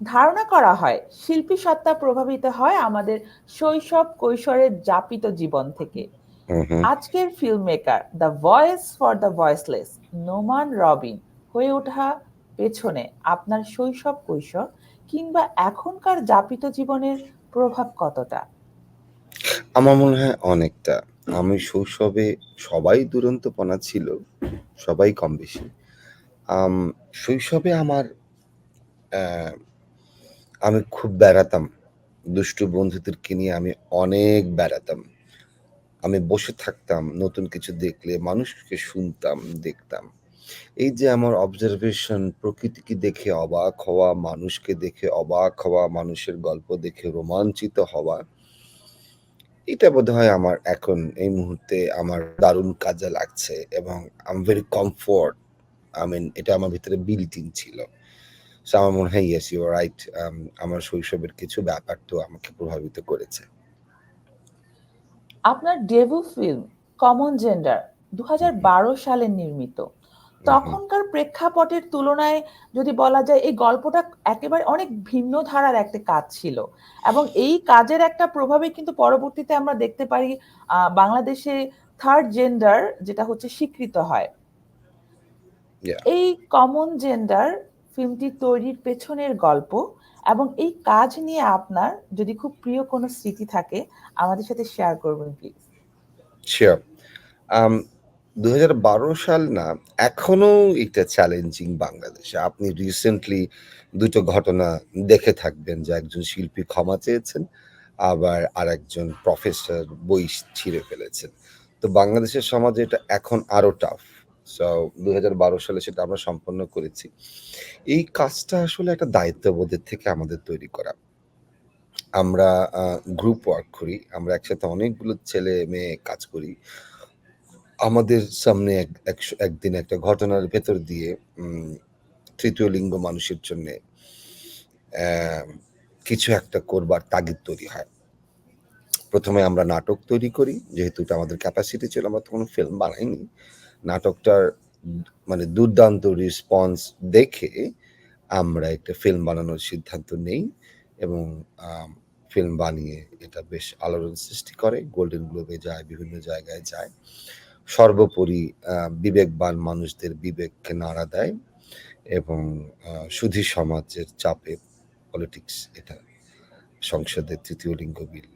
ধারণা করা হয় শিল্পী সত্তা প্রভাবিত হয় আমাদের শৈশব কৈশোরের যাপিত জীবন থেকে। আজকের film maker the voice for the voiceless Noman Robin হয়ে ওঠা পেছনে আপনার শৈশব কৈশোর কিংবা এখনকার যাপিত জীবনের প্রভাব কতটা আমার মনে হয় অনেকটা। আমি শৈশবে সবাই দুরন্তপনা ছিল। সবাই কম বেশি। শৈশবে আমার আমি খুব বেড়াতাম। দুষ্টু বন্ধুদেরকে নিয়ে আমি অনেক বেড়াতাম। আমি বসে থাকতাম নতুন কিছু দেখলে, মানুষকে শুনতাম, দেখতাম। এই যে আমার অবজারভেশন, প্রকৃতিকে দেখে অবাক হওয়া, মানুষকে দেখে অবাক হওয়া, মানুষের গল্প দেখে রোমাঞ্চিত হওয়া এটা বোধহয় আমার এখন এই মুহূর্তে আমার দারুণ কাজে লাগছে এবং I am very comfort. I mean এটা আমার ভিতরে in ছিল। সো আমার মনে হয় ইয়েস ইউ আর রাইট আমার শৈশবের কিছু ব্যাপার তো আমাকে প্রভাবিত করেছে। আপনার ডেবিউ ফিল্ম 'কমন জেন্ডার'। ২০১২ সালে নির্মিত। তখনকার প্রেক্ষাপটের তুলনায় যদি বলা যায় এই গল্পটা একেবারে অনেক ভিন্ন ধারার একটা কাজ ছিল। এবং এই কাজের একটা প্রভাবে কিন্তু পরবর্তীতে আমরা দেখতে পারি বাংলাদেশে থার্ড জেন্ডার যেটা হচ্ছে স্বীকৃত হয়। এই 'কমন জেন্ডার' ফিল্মটি তৈরির পেছনের গল্প এবং এই কাজ নিয়ে আপনার যদি খুব প্রিয় কোনো স্মৃতি থাকে আমাদের সাথে শেয়ার করবেন প্লিজ। শিওর। ২০১২ সাল না, এখনও এটা চ্যালেঞ্জিং বাংলাদেশে। আপনি রিসেন্টলি দুটো ঘটনা দেখে থাকবেন যে একজন শিল্পী ক্ষমা চেয়েছেন, আবার আরেকজন প্রফেসর বই ছিঁড়ে ফেলেছেন। তো বাংলাদেশের সমাজে এটা এখন আরও টাফ। সো ২০১২ সালে সেটা আমরা সম্পন্ন করেছি। এই কাজটা আসলে একটা দায়িত্ববোধের থেকে আমাদের তৈরি করা। আমরা গ্রুপ ওয়ার্ক করি। আমরা একসাথে অনেকগুলো ছেলে-মেয়ে কাজ করি। আমাদের সামনে একদিন একটা ঘটনার ভেতর দিয়ে তৃতীয় লিঙ্গ মানুষের জন্যে কিছু একটা করবার তাগিদ তৈরি হয়। প্রথমে আমরা নাটক তৈরি করি। যেহেতু এটা আমাদের ক্যাপাসিটি ছিল, আমরা তখন ফিল্ম বানাইনি। নাটকটার মানে দুর্দান্ত রেসপন্স দেখে আমরা একটা ফিল্ম বানানোর সিদ্ধান্ত নেই এবং ফিল্ম বানিয়ে এটা বেশ আলোড়ন সৃষ্টি করে। গোল্ডেন গ্লোবে যায়, বিভিন্ন জায়গায় যায়। সর্বোপরি বিবেকবান মানুষদের বিবেককে নাড়া দেয় এবং সুধী সমাজের চাপে পলিটিক্স এটা সংসদে তৃতীয় লিঙ্গ বিল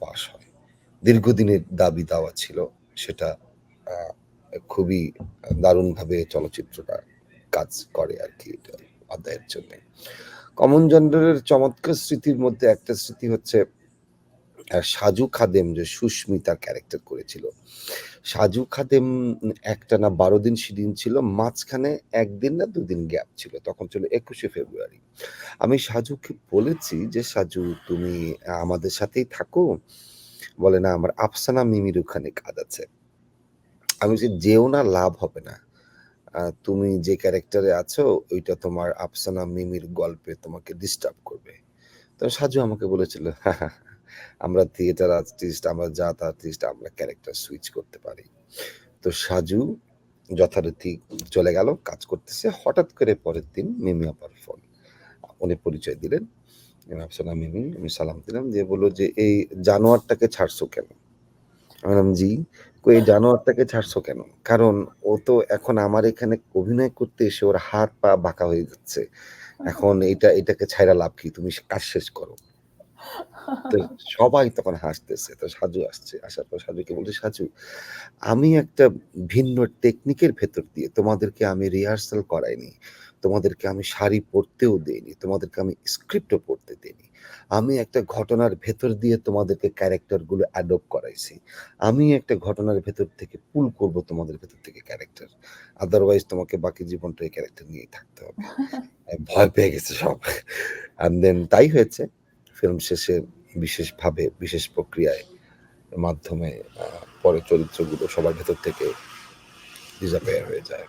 পাস হয়। দীর্ঘদিনের দাবি দাওয়া ছিল। সেটা খুবই দারুণভাবে চলচ্চিত্রটা কাজ করে আরকি এটা অধ্যায়ের জন্যে। কমন জেন্ডারের চমৎকার স্মৃতির মধ্যে একটা স্মৃতি হচ্ছে সাজু খাদেম যে সুস্মিতার ক্যারেক্টার করেছিল। সাজু খাদেম একটা না বারো দিন শিডিউল ছিল। মাঝখানে একদিন না দুদিন গ্যাপ ছিল। তখন ছিল ২১শে ফেব্রুয়ারি। আমি সাজুকে বলেছি যে, "সাজু তুমি আমাদের সাথেই থাকো?" বলে, "না আমার আফসানা মিমির ওখানে কাজ আছে।" আমি বলছি, "যেও না লাভ হবে না। তুমি যে ক্যারেক্টারে আছো ওইটা তোমার আফসানা মিমির গল্পে তোমাকে ডিস্টার্ব করবে।" তো সাজু আমাকে বলেছিল, "আমরা থিয়েটার আর্টিস্ট, আমরা জাত আর্টিস্ট, আমরা ক্যারেক্টার সুইচ করতে পারি।" তো সাজু যথারীতি চলে গেল, কাজ করতেছে। হঠাৎ করে পরের দিন মিমি আপার ফোন। উনি পরিচয় দিলেন। আফসানা মিমি। আমি সালাম দিলাম। যে বলল যে, "এই জানোয়ারটাকে ছাড়ছো কেন?" বললাম, "জি।" কই, "এই জানোয়ারটাকে ছাড়ছো কেন?" কারণ ও তো এখন আমার এখানে অভিনয় করতে এসে ওর হাত পা বাঁকা হয়ে যাচ্ছে। এখন এটা এটাকে ছাইড়া লাভ কি? তুমি কাজ শেষ করো। তো সবাই তখন হাসতেছে। তো সাজু আসছে। আসার পর সাজুকে বলছি, "সাজু, আমি একটা ভিন্ন টেকনিকের ভেতর দিয়ে তোমাদেরকে আমি রিহার্সাল করাইনি। তোমাদেরকে আমি শাড়ি পরতেও দেইনি। তোমাদেরকে আমি স্ক্রিপ্টও পড়তে দেইনি। আমি একটা ঘটনার ভেতর দিয়ে তোমাদেরকে ক্যারেক্টারগুলো অ্যাডপ্ট করাইছি। আমি একটা ঘটনার ভেতর থেকে পুল করব তোমাদের ভেতর থেকে ক্যারেক্টার। আদারওয়াইজ তোমাকে বাকি জীবনটা এই ক্যারেক্টার নিয়েই থাকতে হবে।" ভয় পেয়ে গেছে সব। অ্যান্ড দেন তাই হয়েছে। ফিল্ম শেষে বিশেষভাবে বিশেষ প্রক্রিয়ায় মাধ্যমে পরে চরিত্রগুলো সবার ভেতর থেকে ডিজাপেয়ার হয়ে যায়।